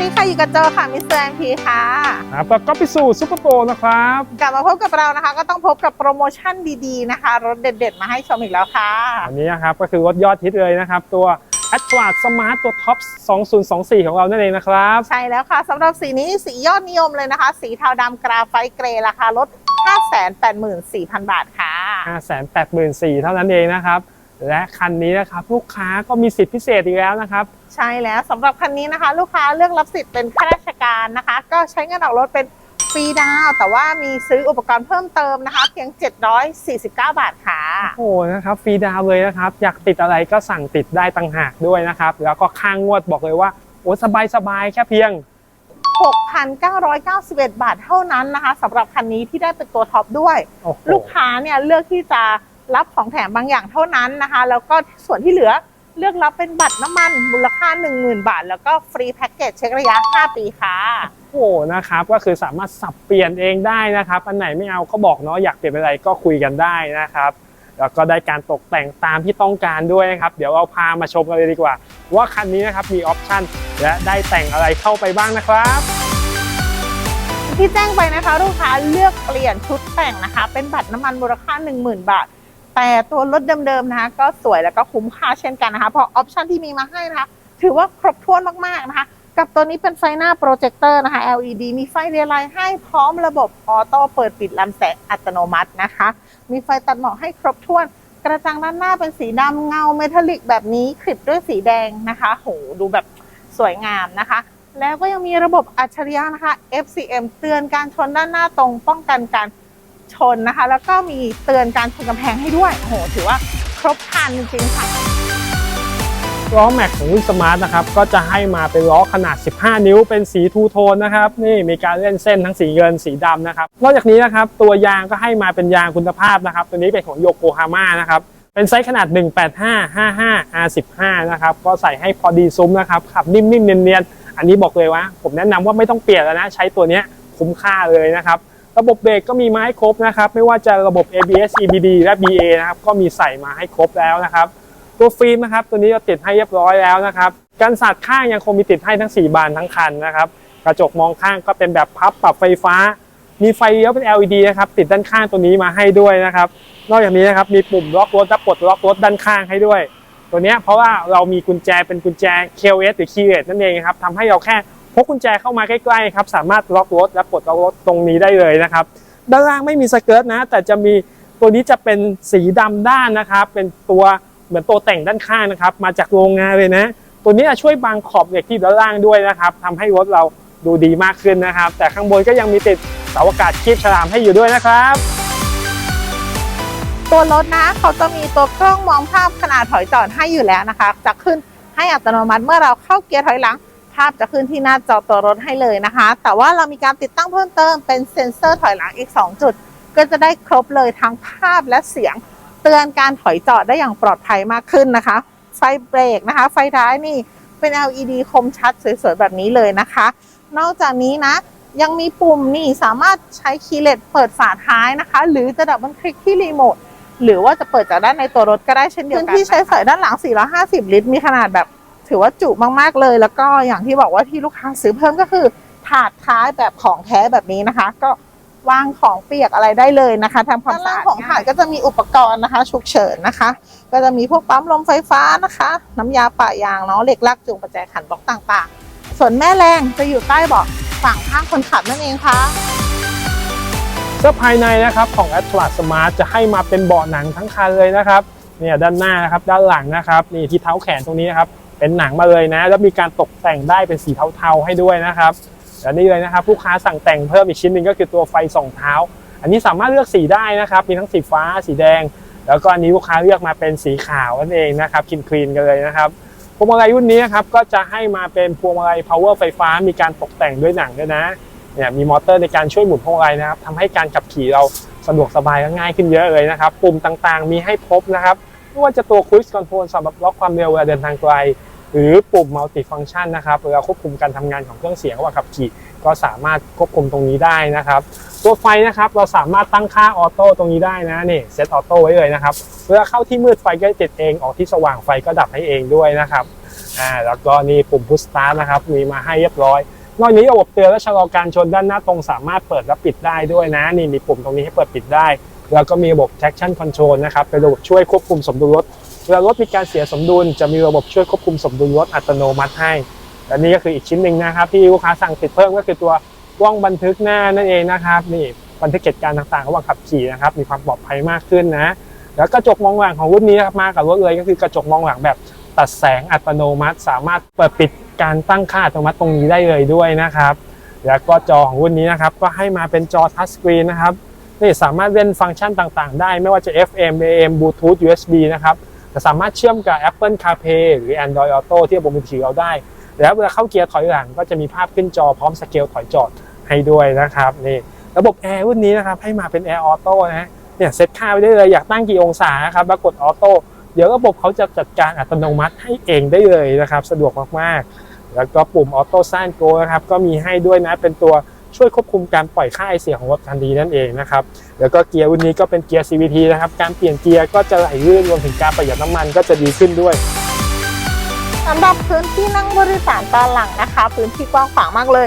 ดีค่ะอยู่กับโจค่ะมิสเตอร์แอนพีค่ะครับแล้วก็ไปสู่ซุปเปอร์โปรนะครับ กลับมาพบกับเรานะคะ ก็ต้องพบกับโปรโมชั่นดีๆนะคะ รถเด็ดๆ มาให้ชมอีกแล้วค่ะ อันนี้นะครับ ก็คือรถยอดฮิตเลยนะครับ ตัว a t l a s Smart ตัวท็อป 2024 ของเรานั่นเองนะครับ ใช่แล้วค่ะสำหรับสีนี้สียอดนิยมเลยนะคะ สีเทาดำกราไฟต์เกรย์ราคารถ 584,000 บาทค่ะ 584,000เท่านั้นเองนะครับ และคันนี้นะครับลูกค้าก็มีสิทธิพิเศษอีกแล้วนะครับ ใช่แล้วสำหรับคันนี้นะคะ ลูกค้าเลือกรับสิทธิ์เป็นข้าราชการนะคะ ก็ใช้เงินออกรถเป็นฟรีดาวน์แต่ว่ามีซื้ออุปกรณ์เพิ่มเติมนะคะ เพียง 749 บาทค่ะ โอ้โหนะครับฟรีดาวน์เลยนะครับ อยากติดอะไรก็สั่งติดได้ต่างหากด้วยนะครับ แล้วก็ค่างวดบอกเลยว่าโอ้สบายสบายๆแค่เพียง 6,991 บาทเท่านั้นนะคะสำหรับคันนี้ที่ได้เป็นตัวท็อปด้วย โอ้โห ลูกค้าเนี่ยเลือกที่จะ รับของแถมบางอย่างเท่านั้นนะคะ แล้วก็ส่วนที่เหลือเลือกรับเป็นบัตรน้ำมันมูลค่า 10,000 บาท แล้วก็ฟรีแพ็กเกจเช็คระยะ 5 ปีค่ะ โอ้โหนะครับก็คือสามารถสับเปลี่ยนเองได้นะครับ อันไหนไม่เอาก็บอกเนาะอยากเปลี่ยนอะไรก็คุยกันได้นะครับ แล้วก็ได้การตกแต่งตามที่ต้องการด้วยนะครับ เดี๋ยวเราพามาชมกันเลยดีกว่า ว่าคันนี้นะครับมีออปชั่นและได้แต่งอะไรเข้าไปบ้างนะครับที่แจ้งไปนะคะ ลูกค้าเลือกเปลี่ยนชุดแต่งนะคะ เป็นบัตรน้ำมันมูลค่า 10,000 บาท แต่ตัวรถเดิมๆนะคะ ก็สวยแล้วก็คุ้มค่าเช่นกันนะคะ เพราะออปชันที่มีมาให้นะคะ ถือว่าครบถ้วนมากๆนะคะ กับตัวนี้เป็นไฟหน้าโปรเจคเตอร์นะคะ LED มีไฟเรียลไลให้พร้อมระบบออโต้เปิดปิดลำแสงอัตโนมัตินะคะ มีไฟตัดหมอกให้ครบถ้วน กระจังด้านหน้าเป็นสีดำเงาเมทัลลิกแบบนี้คลิปด้วยสีแดงนะคะโหดูแบบสวยงามนะคะแล้วก็ยังมีระบบอัจฉริยะนะคะ FCM เตือนการชนด้านหน้าตรงป้องกันการ ชนนะคะ แล้วก็มีเตือนการชนกำแพงให้ด้วยโอ้โหถือว่าครบครันจริงๆค่ะล้อแม็กของรุ่นสมาร์ทนะครับก็จะให้มาเป็นล้อขนาด 15 นิ้ว เป็นสีทูโทนนะครับนี่มีการเล่นเส้นทั้งสีเงินสีดำนะครับนอกจากนี้นะครับตัวยางก็ให้มาเป็นยางคุณภาพนะครับ ตัวนี้เป็นของโยโกฮาม่านะครับเป็นไซส์ขนาด 185 55 R15 นะครับก็ใส่ให้พอดีซุ้มนะครับขับนิ่มๆเนียนๆอันนี้บอกเลยว่า ผมแนะนำว่าไม่ต้องเปลี่ยนแล้วนะใช้ตัวนี้คุ้มค่าเลยนะครับ ระบบเบรกก็มีมาให้ครบนะครับ ไม่ว่าจะระบบ ABS EBD และ BA นะครับ ก็มีใส่มาให้ครบแล้วนะครับ ตัวฟิล์มนะครับ ตัวนี้เราติดให้เรียบร้อยแล้วนะครับ กันสาดข้างยังคงมีติดให้ทั้ง 4 บานทั้งคันนะครับ กระจกมองข้างก็เป็นแบบพับปรับไฟฟ้า มีไฟเลี้ยวเป็น LED นะครับ ติดด้านข้างตัวนี้มาให้ด้วยนะครับ นอกจากนี้นะครับ มีปุ่มล็อกรถและปลดล็อกรถด้านข้างให้ด้วย ตัวเนี้ยเพราะว่าเรามีกุญแจเป็นกุญแจ KOS หรือ Keyless นั่นเองครับทำให้เราแค่ พกกุญแจเข้ามาใกล้ๆครับสามารถล็อกรถและปลดล็อกรถตรงนี้ได้เลยนะครับ ด้านล่างไม่มีสเกิร์ตนะ แต่จะมีตัวนี้จะเป็นสีดำด้านนะครับ เป็นตัวเหมือนตัวแต่งด้านข้างนะครับ มาจากโรงงานเลยนะ ตัวนี้จะช่วยบังขอบเหล็กที่ด้านล่างด้วยนะครับทำให้รถเราดูดีมากขึ้นนะครับ แต่ข้างบนก็ยังมีติดเสาอากาศคีบฉลามให้อยู่ด้วยนะครับ ตัวรถนะเขาจะมีตัวกล้องมองภาพขนาดถอยจอดให้อยู่แล้วนะคะ จะขึ้นให้อัตโนมัติเมื่อเราเข้าเกียร์ถอยหลัง ภาพจะขึ้นที่หน้าจอตัวรถให้เลยนะคะ แต่ว่าเรามีการติดตั้งเพิ่มเติมเป็นเซ็นเซอร์ถอยหลังอีก 2 จุด ก็จะได้ครบเลยทั้งภาพและเสียง เตือนการถอยจอดได้อย่างปลอดภัยมากขึ้นนะคะ ไฟเบรกนะคะ ไฟท้ายนี่เป็น LED คมชัดสวยๆแบบนี้เลยนะคะ นอกจากนี้นะยังมีปุ่มนี่สามารถใช้คีย์เลสเปิดฝาท้ายนะคะ หรือจะดับเบิลคลิกที่รีโมทหรือว่าจะเปิดจากด้านในตัวรถก็ได้เช่นเดียวกันพื้นที่ใช้สอยด้านหลัง 450 ลิตร มีขนาดแบบ ถือว่าจุมากๆเลย แล้วก็อย่างที่บอกว่าที่ลูกค้าซื้อเพิ่มก็คือถาดท้ายแบบของแท้แบบนี้นะคะ ก็วางของเปียกอะไรได้เลยนะคะทำความสะอาดของถาดก็จะมีอุปกรณ์นะคะ ฉุกเฉินนะคะ ก็จะมีพวกปั๊มลมไฟฟ้านะคะ น้ำยาปะยางเนาะเหล็กลากจูงประแจขันบล็อกต่างๆ ส่วนแม่แรงจะอยู่ใต้เบาะฝั่งข้างคนขับนั่นเองค่ะเสื้อภายในนะครับของ Atlas Smart จะให้มาเป็นเบาะหนังทั้งคันเลยนะครับเนี่ยด้านหน้านะครับด้านหลังนะครับนี่ที่เท้าแขนตรงนี้นะครับ เป็นหนังมาเลยนะ แล้วมีการตกแต่งได้เป็นสีเทาๆให้ด้วยนะครับและนี่เลยนะครับลูกค้าสั่งแต่งเพิ่มอีกชิ้นหนึ่งก็คือตัวไฟส่องเท้า อันนี้สามารถเลือกสีได้นะครับมีทั้งสีฟ้าสีแดง แล้วก็อันนี้ลูกค้าเลือกมาเป็นสีขาวนั่นเองนะครับคลีนกันเลยนะครับพวงมาลัยรุ่นนี้นะครับก็จะให้มาเป็นพวงมาลัย power ไฟฟ้า มีการตกแต่งด้วยหนังด้วยนะเนี่ยมีมอเตอร์ในการช่วยหมุนพวงมาลัยนะครับทำให้การขับขี่เราสะดวกสบายและง่ายขึ้นเยอะเลยนะครับ ปุ่มต่างๆ มีให้ครบนะครับไม่ว่าจะตัว Cruise Control สำหรับล็อกความเร็วเวลาเดินทางไกล หรือปุ่ม Multi Function นะครับเวลาควบคุมการทำงานของเครื่องเสียงระหว่างขับขี่ ก็สามารถควบคุมตรงนี้ได้นะครับ ตัวไฟนะครับเราสามารถตั้งค่าออโต้ตรงนี้ได้นะนี่เซตออโต้ไว้เลยนะครับเวลาเข้าที่มืดไฟก็ติดเองออกที่สว่างไฟก็ดับให้เองด้วยนะครับอ่าแล้วก็นี่ปุ่มพุชสตาร์ทนะครับมีมาให้เรียบร้อยนอกจากนี้ระบบเตือนและชะลอการชนด้านหน้าตรงสามารถเปิดและปิดได้ด้วยนะ นี่มีปุ่มตรงนี้ให้เปิดปิดได้ แล้วก็มีระบบ traction control นะครับ เป็นระบบช่วยควบคุมสมดุลรถ เวลารถมีการเสียสมดุล จะมีระบบช่วยควบคุมสมดุลรถอัตโนมัติให้ และนี่ก็คืออีกชิ้นหนึ่งนะครับ ที่ลูกค้าสั่งติดเพิ่มก็คือตัวกล้องบันทึกหน้านั่นเองนะครับ นี่บันทึกเหตุการณ์ต่างๆระหว่างขับขี่นะครับ มีความปลอดภัยมากขึ้นนะ แล้วกระจกมองหลังของรุ่นนี้นะครับมากับรถเลยก็คือกระจกมองหลังแบบตัดแสงอัตโนมัติ สามารถเปิดปิดการตั้งค่าอัตโนมัติตรงนี้ได้เลยด้วยนะครับ แล้วก็จอของรุ่นนี้นะครับก็ให้มาเป็นจอทัชสกรีนนะครับ นี่สามารถเล่นฟังก์ชันต่างๆ ได้ไม่ว่าจะ FM AM Bluetooth USB นะครับจะสามารถเชื่อมกับ Apple CarPlay หรือ Android Auto ที่ระบบมือถือเราได้ แล้วเวลาเข้าเกียร์ถอยหลังก็จะมีภาพขึ้นจอพร้อมสเกลถอยจอดให้ด้วยนะครับนี่ระบบแอร์รุ่นนี้นะครับให้มาเป็นแอร์ออโต้นะเนี่ยเซตค่าไว้ได้เลยอยากตั้งกี่องศานะครับแล้วกดออโต้เดี๋ยวระบบเขาจะจัดการอัตโนมัติให้เองได้เลยนะครับ สะดวกมากๆ แล้วก็ปุ่มออโต้ซ่านโกนะครับก็มีให้ด้วยนะเป็นตัว ช่วยควบคุมการปล่อยค่าไอเสียของรถคันนี้นั่นเองนะครับแล้วก็เกียร์รุ่นนี้ก็เป็นเกียร์ CVT นะครับการเปลี่ยนเกียร์ก็จะไหลลื่นรวมถึงการประหยัดน้ำมันก็จะดีขึ้นด้วยสำหรับพื้นที่นั่งบริสารตอนหลังนะคะ พื้นที่กว้างขวางมากเลย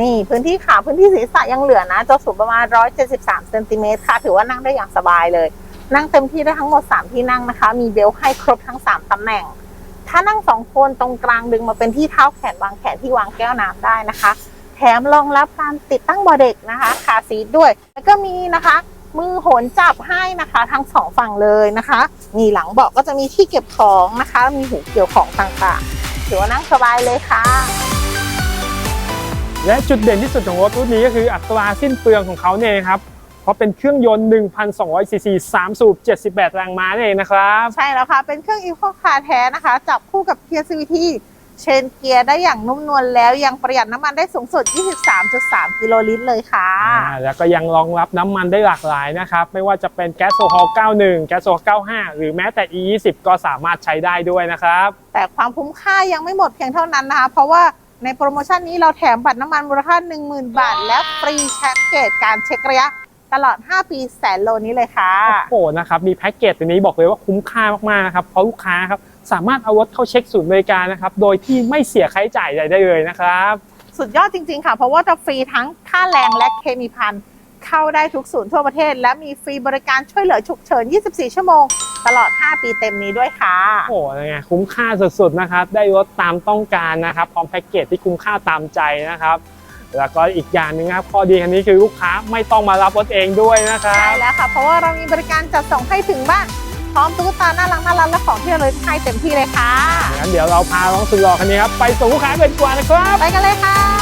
นี่พื้นที่ขาพื้นที่ศีรษะยังเหลือนะจะสูงประมาณ 173เซนติเมตรค่ะ ถือว่านั่งได้อย่างสบายเลย นั่งเต็มที่ได้ทั้งหมด 3 ที่นั่งนะคะ มีเบลต์ให้ครบทั้ง 3ตำแหน่ง ถ้านั่ง 2 คนตรงกลางดึงมาเป็นที่เท้าแขนวางแขนที่วางแก้วน้ำได้นะคะ แถมรองรับการติดตั้งเบาะเด็กนะคะคาร์ซีทด้วย แล้วก็มีนะคะ มือโหนจับให้นะคะ ทั้งสองฝั่งเลยนะคะนี่หลังเบาะก็จะมีที่เก็บของนะคะ มีหูเกี่ยวของต่างๆถือว่านั่งสบายเลยค่ะ และจุดเด่นที่สุดของรถรุ่นนี้ก็คืออัตราสิ้นเปลืองของเขาเนี่ยครับเพราะเป็นเครื่องยนต์ 1,200 ซีซี 3 สูบ 78 แรงม้านั่นเองนะครับ ใช่แล้วค่ะ เป็นเครื่อง Eco Car แท้นะคะ จับคู่กับเกียร์ CVT เชนเกียร์ได้อย่างนุ่มนวลแล้วยังประหยัดน้ำมันได้สูงสุด 23.3 กิโลลิตรเลยค่ะอ่าแล้วก็ยังรองรับน้ำมันได้หลากหลายนะครับ ไม่ว่าจะเป็นแก๊สโซฮอล 91 แก๊สโซฮอล 95 หรือแม้แต่ E20 ก็สามารถใช้ได้ด้วยนะครับ แต่ความคุ้มค่ายังไม่หมดเพียงเท่านั้นนะคะ เพราะว่าในโปรโมชั่นนี้เราแถมบัตรน้ำมันมูลค่า 10,000 บาท และฟรีแช็คเกตการเช็คระยะตลอด 5 ปีแสนโลนี้เลยค่ะ โอ้โหนะครับ มีแพ็กเกจตัวนี้บอกเลยว่าคุ้มค่ามากๆนะครับ เพราะลูกค้าครับ สามารถเอารถเข้าเช็คศูนย์บริการนะครับ โดยที่ไม่เสียค่าใช้จ่ายใดได้เลยนะครับ สุดยอดจริง ๆ ค่ะ เพราะว่าจะฟรีทั้งค่าแรงและเคมีพันเข้าได้ทุกศูนย์ทั่วประเทศ และมีฟรีบริการช่วยเหลือฉุกเฉิน 24 ชั่วโมง ตลอด 5 ปีเต็มนี้ด้วยค่ะ โอ้โหยังไงคุ้มค่าสุดๆนะครับ ได้รถตามต้องการนะครับพร้อมแพ็กเกจที่คุ้มค่าตามใจนะครับ แล้วก็อีกอย่างหนึงครับข้อดีคันนี้คือลูกค้าไม่ต้องมารับรถเองด้วยนะครับ ใช่แล้วค่ะ เพราะว่าเรามีบริการจัดส่งให้ถึงบ้านพ ร้อมตุ๊กตาน่ารักน่ารักและของที่ระลึกให้เต็มที่เลยค่ะงั้นเดี๋ยวเราพาน้องสุดหล่อคันนี้ครับไปส่งลูกค้ากันดีกว่านะครับ ไปกันเลยค่ะ